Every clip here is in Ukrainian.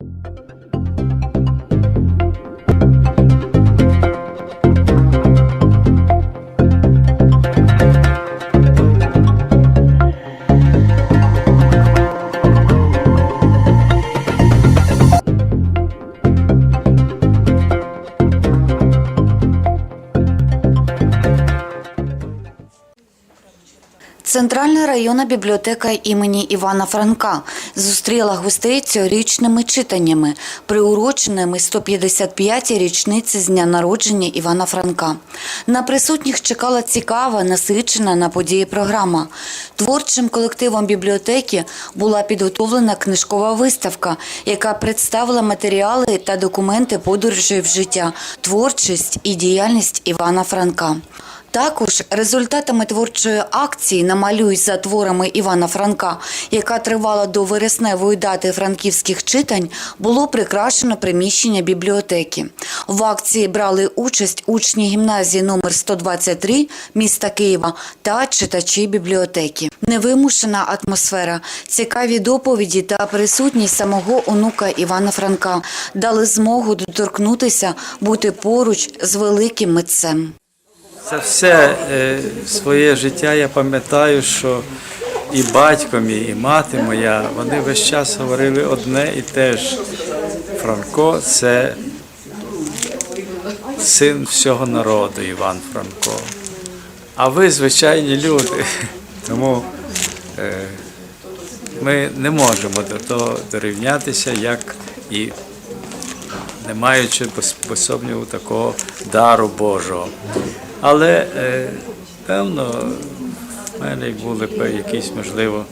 you Центральна районна бібліотека імені Івана Франка зустріла гостей цьогорічними читаннями, приуроченими 155-й річниці з дня народження Івана Франка. На присутніх чекала цікава, насичена на події програма. Творчим колективом бібліотеки була підготовлена книжкова виставка, яка представила матеріали та документи подорожей в життя, творчість і діяльність Івана Франка. Також результатами творчої акції Намалюй за творами Івана Франка, яка тривала до вересневої дати франківських читань, було прикрашено приміщення бібліотеки. В акції брали участь учні гімназії номер 123 міста Києва та читачі бібліотеки. Невимушена атмосфера, цікаві доповіді та присутність самого онука Івана Франка дали змогу доторкнутися, бути поруч з великим митцем. Це все е, своє життя я пам'ятаю, що і батько мій, і мати моя, вони весь час говорили одне і те ж. Франко це син всього народу, Іван Франко. А ви звичайні люди. Тому е, ми не можемо до того дорівнятися, як і не маючи без, без такого дару Божого. Але е, певно, в мене були якісь, можливо,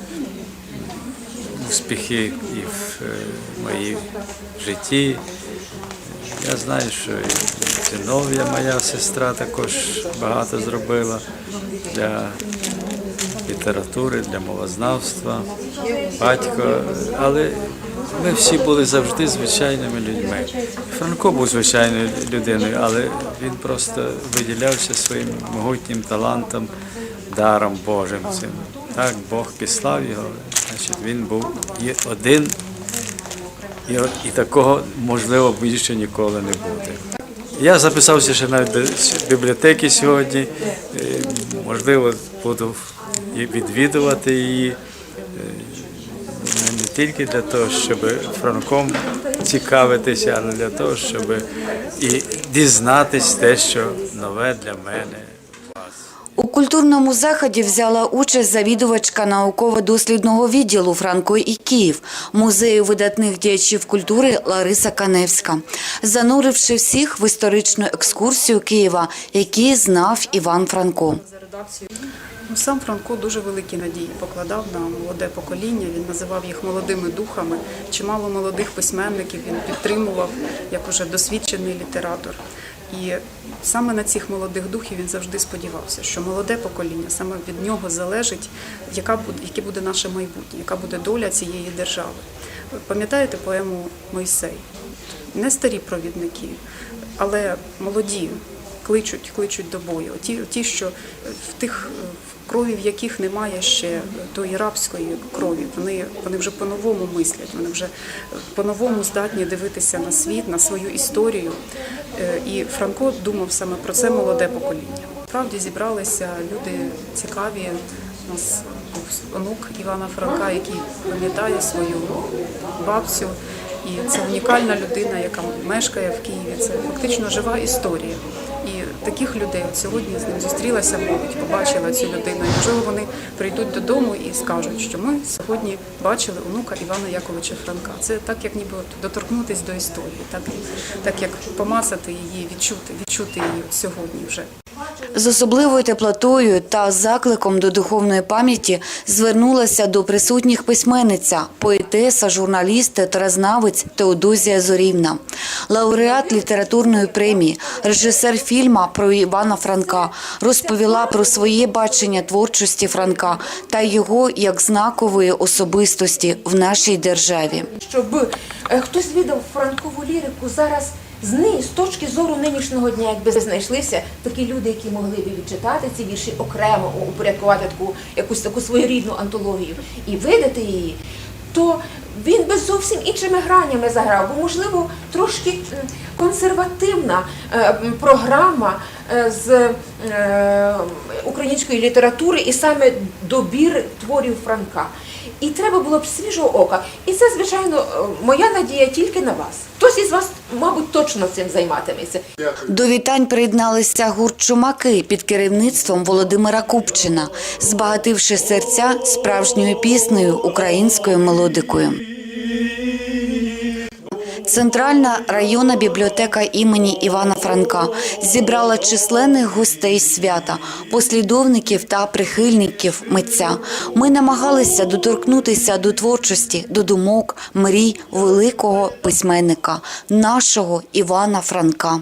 успіхи і в е, моїй житті. Я знаю, що і Зинов'я, моя сестра, також багато зробила для літератури, для мовознавства, батько. Але ми всі були завжди звичайними людьми. Франко був звичайною людиною, але він просто виділявся своїм могутнім талантом, даром Божим цим. Так, Бог післав його, значить він був є один, і, і такого можливо більше ніколи не буде. Я записався ще навіть до бібліотеки сьогодні. Е, Можливо, буду відвідувати її е, тільки для того, щоб Франком цікавитися, але для того, щоб і дізнатись те, що нове для мене. У культурному заході взяла участь завідувачка науково-дослідного відділу Франко і Київ музею видатних діячів культури Лариса Каневська, зануривши всіх в історичну екскурсію Києва, який знав Іван Франко. Ну, сам Франко дуже великі надії покладав на молоде покоління. Він називав їх молодими духами. Чимало молодих письменників він підтримував як уже досвідчений літератор. І саме на цих молодих духів він завжди сподівався, що молоде покоління саме від нього залежить, яка буде, яке буде наше майбутнє, яка буде доля цієї держави. Пам'ятаєте поему Мойсей? Не старі провідники, але молоді кличуть, кличуть до бою. Ті, ті, що в тих крові, в яких немає ще тої рабської крові, вони, вони вже по-новому мислять, вони вже по-новому здатні дивитися на світ, на свою історію. Е, І Франко думав саме про це молоде покоління. Справді зібралися люди цікаві. У нас був онук Івана Франка, який пам'ятає свою бабцю. І це унікальна людина, яка мешкає в Києві. Це фактично жива історія. Таких людей от сьогодні з ним зустрілася молодь, побачила цю людину. І можливо вони прийдуть додому і скажуть, що ми сьогодні бачили онука Івана Яковича Франка. Це так, як ніби от доторкнутись до історії, так, так як помацати її, відчути, відчути її сьогодні вже. З особливою теплотою та закликом до духовної пам'яті звернулася до присутніх письменниця, поетеса, журналіст, теразнавець Теодозія Зорівна, лауреат літературної премії, режисер фільма про Івана Франка, розповіла про своє бачення творчості Франка та його як знакової особистості в нашій державі. щоб е, хтось видав франкову лірику зараз з точки зору нинішнього дня, якби знайшлися такі люди, які могли б відчитати ці вірші окремо, упорядкувати таку якусь таку своєрідну антологію і видати її, то він би зовсім іншими гранями заграв, бо можливо трошки консервативна е, програма е, з е, української літератури і саме добір творів Франка. І треба було б свіжого ока. І це, звичайно, е, моя надія тільки на вас. Хтось із вас, мабуть, точно цим займатиметься. До вітань приєдналися гурт «Чумаки» під керівництвом Володимира Купчина, збагативши серця справжньою піснею українською мелодикою. Центральна районна бібліотека імені Івана Франка зібрала численних гостей свята, послідовників та прихильників митця. Ми намагалися доторкнутися до творчості, до думок, мрій великого письменника, нашого Івана Франка.